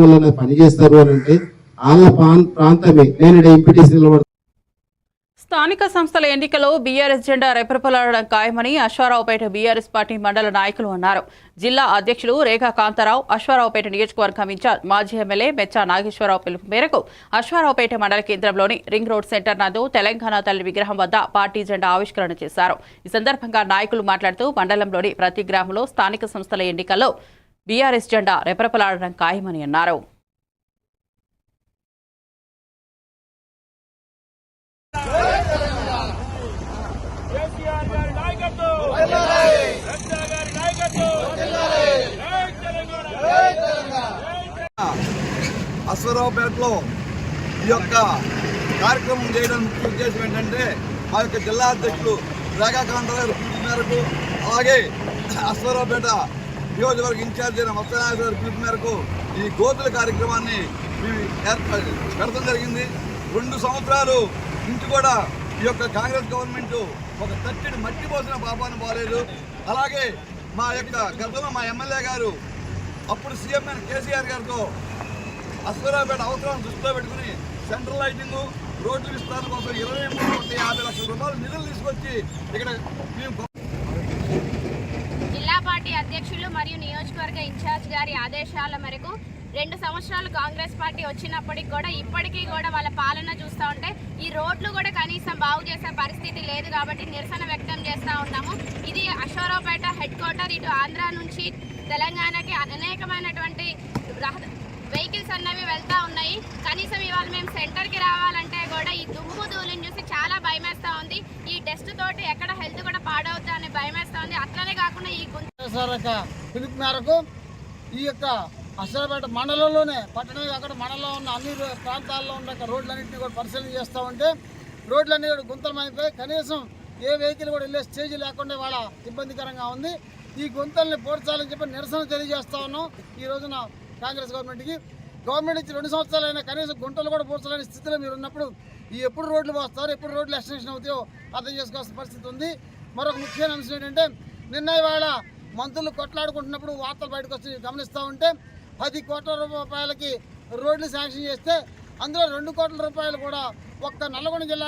వాళ్ళని పనిచేస్తారు అని అంటే వాళ్ళ ప్రాంతమే. నేను ఎంపీటీసీ నిలబడతాను స్థానిక సంస్థల ఎన్నికలో బీఆర్ఎస్ జెండా రెపరెపలాడడం ఖాయమని అశ్వారావుపేట బీఆర్ఎస్ పార్టీ మండల నాయకులు అన్నారు. జిల్లా అధ్యక్షులు రేఖా కాంతారావు అశ్వారావుపేట నియోజకవర్గం ఇన్ఛార్జ్ మాజీ ఎమ్మెల్యే మెచ్చా నాగేశ్వరరావు పిలుపు మేరకు అశ్వారావుపేట మండల కేంద్రంలోని రింగ్ రోడ్ సెంటర్ నందు తెలంగాణ తల్లి విగ్రహం వద్ద పార్టీ జెండా ఆవిష్కరణ చేశారు. ఈ సందర్భంగా నాయకులు మాట్లాడుతూ మండలంలోని ప్రతి గ్రామంలో స్థానిక సంస్థల ఎన్నికల్లో బీఆర్ఎస్ జెండా రెపరెపలాడడం ఖాయమని అన్నారు. అశ్వరావుపేటలో ఈ యొక్క కార్యక్రమం చేయడం ముఖ్య ఉద్దేశం ఏంటంటే మా యొక్క జిల్లా అధ్యక్షులు రేఖాకాంత గారి పిలుపు మేరకు అలాగే అశ్వరావుపేట నియోజకవర్గ ఇన్ఛార్జ్ అయిన మత్స్యనాథ్ గారి పిలుపు మేరకు ఈ గోతుల కార్యక్రమాన్ని పెడతం జరిగింది. రెండు సంవత్సరాలు నుంచి కూడా ఈ యొక్క కాంగ్రెస్ గవర్నమెంట్ ఒక తట్టిని మట్టి పోసిన పాపాన్ని పోలేదు. అలాగే మా యొక్క గతంలో మా ఎమ్మెల్యే గారు అప్పుడు సీఎం కేసీఆర్ గారితో అశ్వరాపేట అవసరం దృష్టిలో పెట్టుకుని సెంట్రల్ లైటింగ్ రోడ్లు విస్తరణ కోసం ఇరవై మూడు కోట్ల యాభై లక్షల రూపాయలు నిధులు తీసుకొచ్చి ఇక్కడ మేము పార్టీ అధ్యక్షులు మరియు నియోజకవర్గ ఇన్ఛార్జ్ గారి ఆదేశాల మేరకు రెండు సంవత్సరాలు కాంగ్రెస్ పార్టీ వచ్చినప్పటికి కూడా ఇప్పటికీ కూడా వాళ్ళ పాలన చూస్తూ ఉంటే ఈ రోడ్లు కూడా కనీసం బాగు చేసే పరిస్థితి లేదు కాబట్టి నిరసన వ్యక్తం చేస్తూ ఉన్నాము. ఇది అశోరావుపేట హెడ్ క్వార్టర్ ఇటు ఆంధ్ర నుంచి తెలంగాణకి అనేకమైనటువంటి వెహికల్స్ అన్నవి వెళ్తా ఉన్నాయి. కనీసం ఇవాళ మేము సెంటర్కి రావాలంటే కూడా ఈ దుమ్ము ధూళిని చూసి చాలా భయమేస్తూ ఉంది. ఈ డస్ట్ తోటి ఎక్కడ హెల్త్ కూడా పాడవుతా అని భయమేస్తూ ఉంది. అట్లనే కాకుండా ఈ గుంత యొక్క పిలుపు మేరకు ఈ యొక్క అసలపేట మండలంలోనే పట్టణం అక్కడ మండలంలో ఉన్న అన్ని ప్రాంతాల్లో ఉన్న రోడ్లన్నింటినీ కూడా పరిశీలన చేస్తూ ఉంటే రోడ్లన్నీ కూడా గుంతలమైపోయి కనీసం ఏ వెహికల్ కూడా వెళ్ళే స్టేజ్ లేకుండా వాళ్ళ ఇబ్బందికరంగా ఉంది. ఈ గుంతల్ని పోడ్చాలని చెప్పి నిరసన తెలియజేస్తా ఉన్నాం. ఈ రోజున కాంగ్రెస్ గవర్నమెంట్కి గవర్నమెంట్ ఇచ్చి రెండు సంవత్సరాలైనా కనీసం గుంటలు కూడా పోడ్చలేని స్థితిలో మీరు ఉన్నప్పుడు ఈ ఎప్పుడు రోడ్లు పోస్తారు ఎప్పుడు రోడ్లు ఎక్స్టెన్షన్ అవుతాయో అర్థం చేసుకోవాల్సిన పరిస్థితి ఉంది. మరొక ముఖ్యమైన అంశం ఏంటంటే నిన్న ఇవాళ మంత్రులు కొట్లాడుకుంటున్నప్పుడు వార్తలు బయటకు వచ్చి గమనిస్తూ ఉంటే పది కోట్ల రూపాయలకి రోడ్లు శాంక్షన్ చేస్తే అందులో రెండు కోట్ల రూపాయలు కూడా ఒక్క నల్గొండ జిల్లాలో